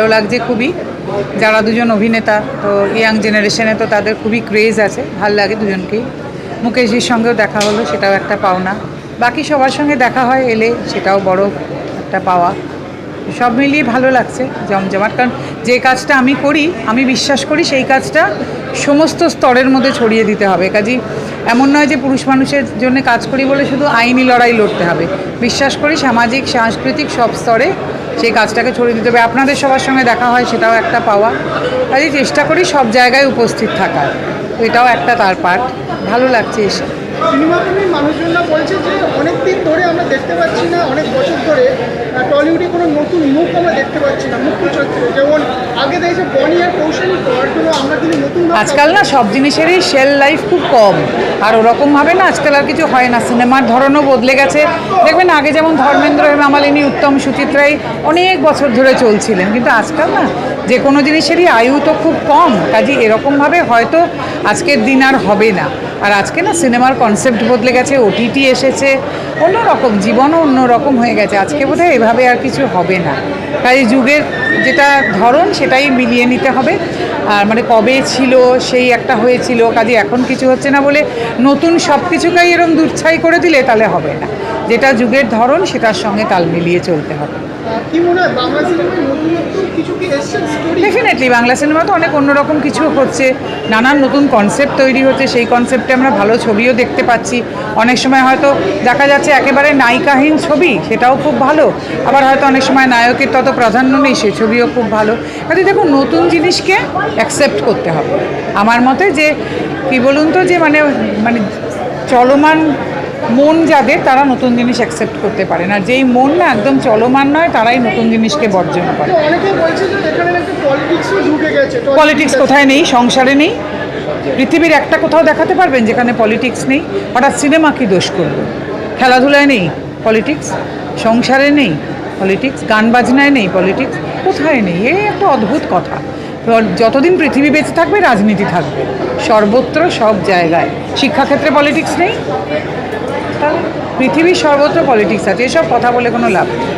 ভালো লাগছে খুবই। যারা দুজন অভিনেতা, তো ইয়াং জেনারেশনে তো তাদের খুবই ক্রেজ আছে, ভালো লাগে দুজনকেই। মুকেশজির সঙ্গেও দেখা হলো, সেটাও একটা পাওনা। বাকি সবার সঙ্গে দেখা হয়, এলে সেটাও বড় একটা পাওয়া। সব মিলিয়ে ভালো লাগছে, জমজমাট। কারণ যে কাজটা আমি করি, আমি বিশ্বাস করি সেই কাজটা সমস্ত স্তরের মধ্যে ছড়িয়ে দিতে হবে। কাজী এমন নয় যে পুরুষ মানুষের জন্য কাজ করি বলে শুধু আইনি লড়াই লড়তে হবে। বিশ্বাস করি সামাজিক, সাংস্কৃতিক সব স্তরে সেই কাজটাকে ছড়িয়ে দিতে হবে। আপনাদের সবার সঙ্গে দেখা হয়, সেটাও একটা পাওয়া। কাজে চেষ্টা করি সব জায়গায় উপস্থিত থাকার। এটাও একটা তার পার্ট ভালো লাগছে এসে। সিনেমা প্রেমী মানুষজনরা বলছে যে অনেক দিন ধরে আমরা দেখতে পাচ্ছি না, অনেক বছর ধরে টলিউডে কোনো নতুন মুখ আমরা দেখতে পাচ্ছি না মুখ্য চরিত্রে যেমন আগে দেখেছে বনি আর কৌশল আমরা কিন্তু নতুন আজকাল না সব জিনিসেরই সেল লাইফ খুব কম, আর ওরকমভাবে না আজকাল আর কিছু হয় না, সিনেমার ধরনও বদলে গেছে। দেখবেন আগে যেমন ধর্মেন্দ্র হেমামালিনী, উত্তম সুচিত্রাই অনেক বছর ধরে চলছিলেন, কিন্তু আজকাল না যে কোনো জিনিসেরই আয়ু তো খুব কম কাজে এরকমভাবে হয়তো আজকের দিন আর হবে না। আর আজকে না সিনেমার কনসেপ্ট বদলে গেছে ওটিটি এসেছে, অন্যরকম, জীবনও অন্যরকম হয়ে গেছে। আজকে বোধহয় এভাবে আর কিছু হবে না। কাজে যুগের যেটা ধরন, সেটাই মিলিয়ে নিতে হবে। আর মানে কবে ছিল, সেই একটা হয়েছিল, কাজে এখন কিছু হচ্ছে না বলে নতুন সব কিছুকেই এরকম দুচ্ছাই করে দিলে তাহলে হবে না। যেটা যুগের ধরন, সেটার সঙ্গে তাল মিলিয়ে চলতে হবে। কি মনে হয়, বাংলা সিনেমায় নতুনত্ব কিছু কি এসছে স্টোরি ডেফিনেটলি বাংলা সিনেমা তো অনেক অন্যরকম কিছু হচ্ছে। নানান নতুন কনসেপ্ট তৈরি হচ্ছে, সেই কনসেপ্টে আমরা ভালো ছবিও দেখতে পাচ্ছি। অনেক সময় হয়তো দেখা যাচ্ছে একেবারে নায়িকাহীন ছবি, সেটাও খুব ভালো। আবার হয়তো অনেক সময় নায়কের তত প্রাধান্য নেই, সে ছবিও খুব ভালো। কাজে দেখুন, নতুন জিনিসকে অ্যাকসেপ্ট করতে হবে। আমার মতে যে, কি বলুন তো যে মানে মানে চলমান মন যাদের তারা নতুন জিনিস অ্যাকসেপ্ট করতে পারে না। যেই মন না একদম চলমান নয় তারাই নতুন জিনিসকে বর্জন করে। পলিটিক্স কোথায় নেই? সংসারে নেই। পৃথিবীর একটা কোথাও দেখাতে পারবেন যেখানে পলিটিক্স নেই। হঠাৎ সিনেমা কি দোষ করবে খেলাধুলায় নেই পলিটিক্স সংসারে নেই পলিটিক্স গান বাজনায় নেই পলিটিক্স কোথায় নেই? এই একটা অদ্ভুত কথা। যতদিন পৃথিবী বেঁচে থাকবে রাজনীতি থাকবে। সর্বত্র সব জায়গায়। শিক্ষাক্ষেত্রে পলিটিক্স নেই। তাহলে পৃথিবীর সর্বত্র পলিটিক্স আছে, এসব কথা বলে কোনো লাভ নেই।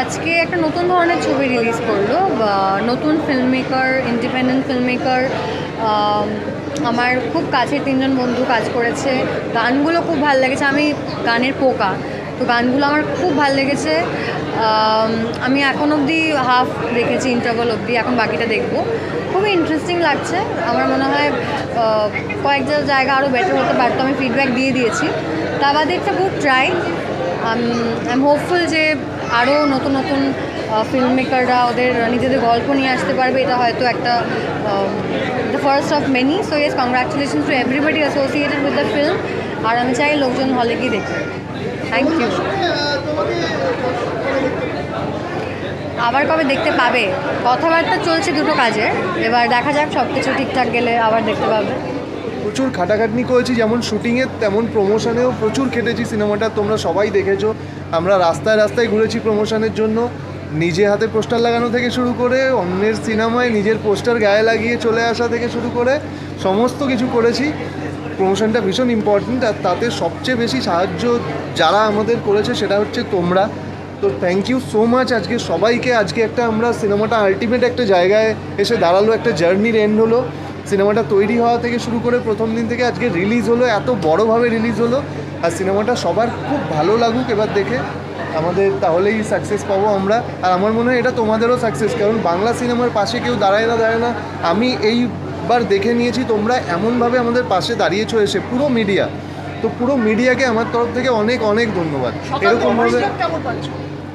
আজকে একটা নতুন ধরনের ছবি রিলিজ করল নতুন film maker independent film maker আমার খুব কাছের তিনজন বন্ধু কাজ করেছে। গানগুলো খুব ভালো লেগেছে, আমি গানের পোকা, তো গানগুলো আমার খুব ভালো লেগেছে। আমি এখন অবধি হাফ দেখেছি ইন্টারভাল অবধি, এখন বাকিটা দেখব। খুবই ইন্টারেস্টিং লাগছে, আমার মনে হয় কয়েকটা জায়গা আরও বেটার হতে পারতো, আমি ফিডব্যাক দিয়ে দিয়েছি। তা বাদে একটা good try I am hopeful যে আরও নতুন নতুন ফিল্ম মেকাররা ওদের নিজেদের গল্প নিয়ে আসতে পারবে। এটা হয়তো একটা the first of many so yes congratulation to everybody associated with the film আর আমি চাই লোকজন হলে গিয়ে দেখবে থ্যাংক ইউ আবার কবে দেখতে পাবে? কথাবার্তা চলছে দুটো কাজে। এবার দেখা যাক সব কিছু ঠিকঠাক গেলে আবার দেখতে পাবে। প্রচুর খাটাখাটনি করেছি, যেমন শুটিংয়ে তেমন প্রমোশনেও প্রচুর খেটেছি সিনেমাটা, তোমরা সবাই দেখেছ। আমরা রাস্তায় রাস্তায় ঘুরেছি প্রমোশনের জন্য। নিজে হাতে পোস্টার লাগানো থেকে শুরু করে, অন্যের সিনেমায় নিজের পোস্টার গায়ে লাগিয়ে চলে আসা থেকে শুরু করে, সমস্ত কিছু করেছি। প্রমোশনটা ভীষণ ইম্পর্ট্যান্ট আর তাতে সবচেয়ে বেশি সাহায্য যারা আমাদের করেছে সেটা হচ্ছে তোমরা। তো থ্যাংক ইউ সো মাচ আজকে সবাইকে। আজকে একটা আমরা সিনেমাটা আলটিমেট একটা জায়গায় এসে দাঁড়াল, একটা জার্নির এন্ড হলো। সিনেমাটা তৈরি হওয়া থেকে শুরু করে প্রথম দিন থেকে আজকে রিলিজ হলো এত বড়োভাবে রিলিজ হলো। আর সিনেমাটা সবার খুব ভালো লাগুক এবার দেখে। আমাদের তাহলেই সাকসেস পাবো আমরা। আর আমার মনে হয় এটা তোমাদেরও সাকসেস কারণ বাংলা সিনেমার পাশে কেউ দাঁড়ায় না দাঁড়ায় না। আমি এইবার দেখে নিয়েছি তোমরা এমনভাবে আমাদের পাশে দাঁড়িয়েছো এসে পুরো মিডিয়া তো পুরো মিডিয়াকে আমার তরফ থেকে অনেক অনেক ধন্যবাদ। এরকমভাবে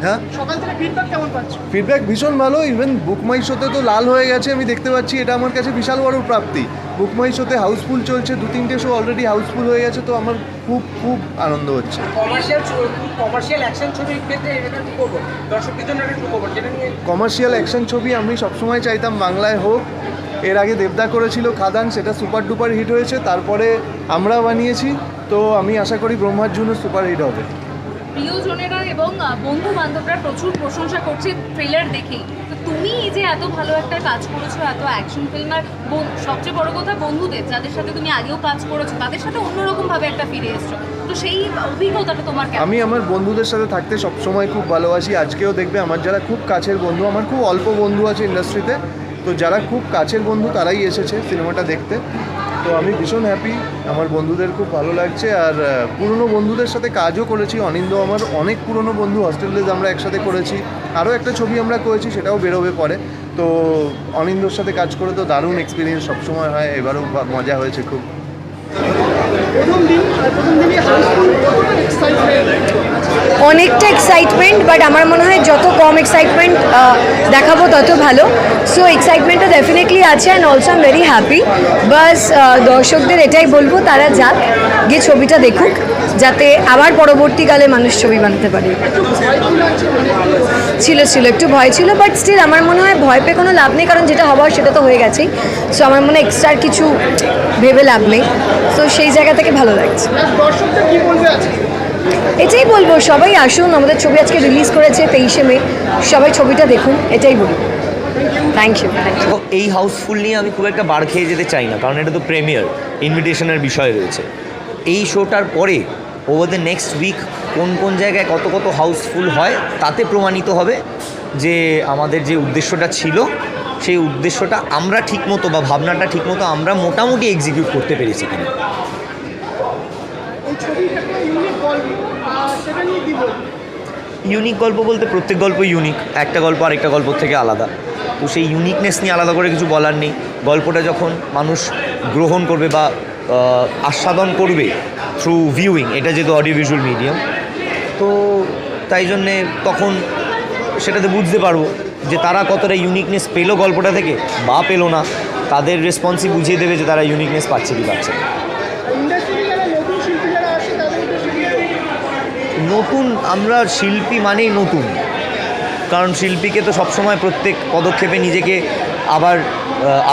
হ্যাঁ? সকাল থেকে ফিডব্যাক কেমন পাচ্ছ? ফিডব্যাক ভীষণ ভালো ইভেন বুকমাই শোতে তো লাল হয়ে গেছে আমি দেখতে পাচ্ছি এটা আমার কাছে বিশাল বড় প্রাপ্তি। বুকমাই শোতে হাউসফুল চলছে দু তিনটে শো অলরেডি হাউসফুল হয়ে গেছে তো আমার খুব খুব আনন্দ হচ্ছে। কমার্শিয়াল কমার্শিয়াল অ্যাকশন ছবির ক্ষেত্রে এটা কি করব? দর্শকদের জন্য যেটা নিয়ে কমার্শিয়াল অ্যাকশন ছবি আমি সবসময় চাইতাম বাংলায় হোক। এর আগে দেবদা করেছিল খাদান সেটা সুপার ডুপার হিট হয়েছে তারপরে আমরা বানিয়েছি তো আমি আশা করি ব্রহ্মার জন্য সুপার হিট হবে। প্রিয়জনেরা এবং বন্ধু বান্ধবরা প্রচুর প্রশংসা করছে ট্রেলার দেখেই। তো তুমি এই যে এত ভালো একটা কাজ করেছ, এত অ্যাকশন ফিল্ম আর সবচেয়ে বড় কথা বন্ধুদের, যাদের সাথে তুমি আগেও কাজ করেছ, তাদের সাথে অন্যরকম ভাবে একটা ফিরে এসছো। তো সেই অভিজ্ঞতাটা তোমার আমি আমার বন্ধুদের সাথে থাকতে সবসময় খুব ভালোবাসি। আজকেও দেখবে আমার যারা খুব কাছের বন্ধু, আমার খুব অল্প বন্ধু আছে ইন্ডাস্ট্রিতে তো যারা খুব কাছের বন্ধু তারাই এসেছে সিনেমাটা দেখতে। তো আমি ভীষণ হ্যাপি আমার বন্ধুদের খুব ভালো লাগছে আর পুরনো বন্ধুদের সাথে কাজও করেছি। অনিন্দ আমার অনেক পুরনো বন্ধু হস্টেল ডেজ আমরা একসাথে করেছি। আরও একটা ছবি আমরা করেছি, সেটাও বেরোবে পরে। তো অনিন্দর সাথে কাজ করে তো দারুণ এক্সপিরিয়েন্স সবসময় হয়, এবারও মজা হয়েছে খুব। প্রথম দিন, প্রথম দিনই অনেকটা এক্সাইটমেন্ট বাট আমার মনে হয় যত কম এক্সাইটমেন্ট দেখাবো তত ভালো। সো এক্সাইটমেন্টটা ডেফিনেটলি আছে and also am very happy বাস দর্শকদের এটাই বলব, তারা যাক, গিয়ে ছবিটা দেখুক, যাতে আবার পরবর্তীকালে মানুষ ছবি বানাতে পারে। ছিল ছিল, একটু ভয় ছিল বাট স্টিল আমার মনে হয় ভয় পেয়ে কোনো লাভ নেই, কারণ যেটা হবার সেটা তো হয়ে গেছেই। সো আমার মনে হয় এক্সট্রা কিছু ভেবে লাভ নেই। সো সেই জায়গা থেকে ভালো লাগছে। এটাই বলব, সবাই আসুন, আমাদের ছবি আজকে রিলিজ করেছে তেইশে মে, সবাই ছবিটা দেখুন, এটাই বলব থ্যাংক ইউ এই হাউসফুল নিয়ে আমি খুব একটা বার খেয়ে যেতে চাই না, কারণ এটা তো প্রেমিয়ার ইনভিটেশনের বিষয় রয়েছে। এই শোটার পরে ওভার দ্য নেক্সট উইক কোন কোন জায়গায় কত কত হাউসফুল হয়, তাতে প্রমাণিত হবে যে আমাদের যে উদ্দেশ্যটা ছিল, সেই উদ্দেশ্যটা আমরা ঠিকমতো বা ভাবনাটা ঠিকমতো আমরা মোটামুটি এক্সিকিউট করতে পেরেছি কিনা। ইউনিক গল্প বলতে প্রত্যেক গল্প ইউনিক একটা গল্প আরেকটা গল্প থেকে আলাদা। তো সেই ইউনিকনেস নিয়ে আলাদা করে কিছু বলার নেই। গল্পটা যখন মানুষ গ্রহণ করবে বা আস্বাদন করবে থ্রু ভিউইং এটা যেহেতু অডিও ভিজুয়াল মিডিয়াম তো তাই জন্যে তখন সেটাতে বুঝতে পারব যে তারা কতটা ইউনিকনেস পেল গল্পটা থেকে বা পেল না। তাদের রেসপন্সই বুঝিয়ে দেবে যে তারা ইউনিকনেস পাচ্ছে কি পাচ্ছে না ইন্ডাস্ট্রিতে যারা নতুন শিল্পী যারা আসে তাদের উদ্দেশ্যে কি বলব? নতুন আমরা শিল্পী মানেই নতুন। কারণ শিল্পীকে তো সবসময় প্রত্যেক পদক্ষেপে নিজেকে আবার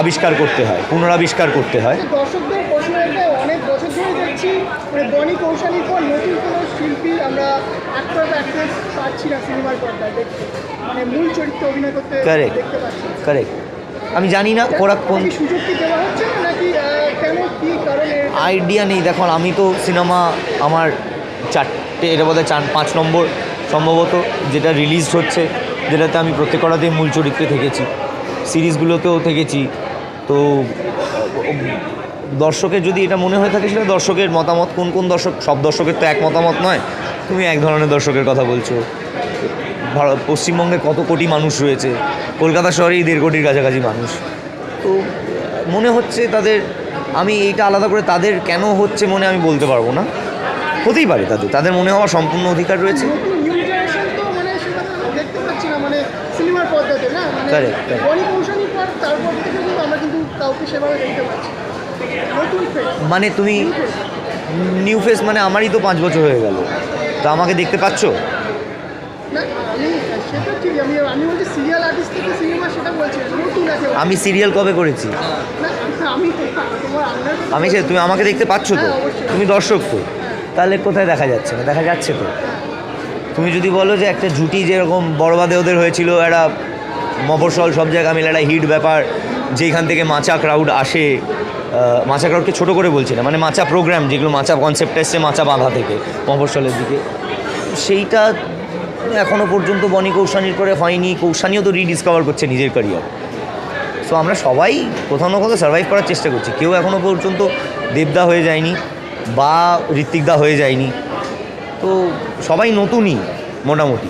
আবিষ্কার করতে হয় পুনরাবিষ্কার করতে হয়। মানে মানে। কারেক্ট আমি জানি না ওরা কোন আইডিয়া নেই। দেখো আমি তো সিনেমা আমার চারটে, এটা বোধহয় চার, পাঁচ নম্বর সম্ভবত, যেটা রিলিজ হচ্ছে, যেটাতে আমি প্রত্যেক কটাতেই মূল চরিত্রে থেকেছি। সিরিজগুলোতেও থেকেছি। তো, দর্শকের যদি এটা মনে হয়ে থাকে, সেটা দর্শকের মতামত, কোন কোন দর্শক, সব দর্শকের তো এক মতামত নয়, তুমি এক ধরনের দর্শকের কথা বলছো। ভারত, পশ্চিমবঙ্গে কত কোটি মানুষ রয়েছে, কলকাতা শহরেই দেড় কোটির কাছাকাছি মানুষ। তো, মনে হচ্ছে তাদের, আমি এইটা আলাদা করে তাদের কেন হচ্ছে মনে আমি বলতে পারব না। হতেই পারে তাদের তাদের মনে হওয়ার সম্পূর্ণ অধিকার রয়েছে। মানে মানে মানে মানে তুমি নিউ ফেস মানে আমারই তো পাঁচ বছর হয়ে গেল। তো আমাকে দেখতে পাচ্ছ? আমি সিরিয়াল কবে করেছি? আমি সে তুমি আমাকে দেখতে পাচ্ছ তো? হ্যাঁ, তুমি দর্শক তো? তাহলে কোথায় দেখা যাচ্ছে না? দেখা যাচ্ছে তো। তুমি যদি বলো যে একটা জুটি যেরকম বড়বাদে ওদের হয়েছিল, একটা মফস্বল সব জায়গা মিলে একটা হিট ব্যাপার যেখান থেকে মাচা ক্রাউড আসে মাচা ক্রাউডকে ছোটো করে বলছি না মানে মাচা প্রোগ্রাম যেগুলো মাচা কনসেপ্ট এসছে মাচা বাঁধা থেকে, মফস্বলের দিকে। সেইটা এখনও পর্যন্ত বনি কৌশানির করে হয়নি, কৌশানিও তো রিডিসকভার করছে নিজের ক্যারিয়ার সো আমরা সবাই কোথাও না কোথাও সার্ভাইভ করার চেষ্টা করছি, কেউ এখনও পর্যন্ত দেবদা হয়ে যায়নি। বা ঋত্বিকদা হয়ে যায়নি। তো সবাই নতুনই মোটামুটি।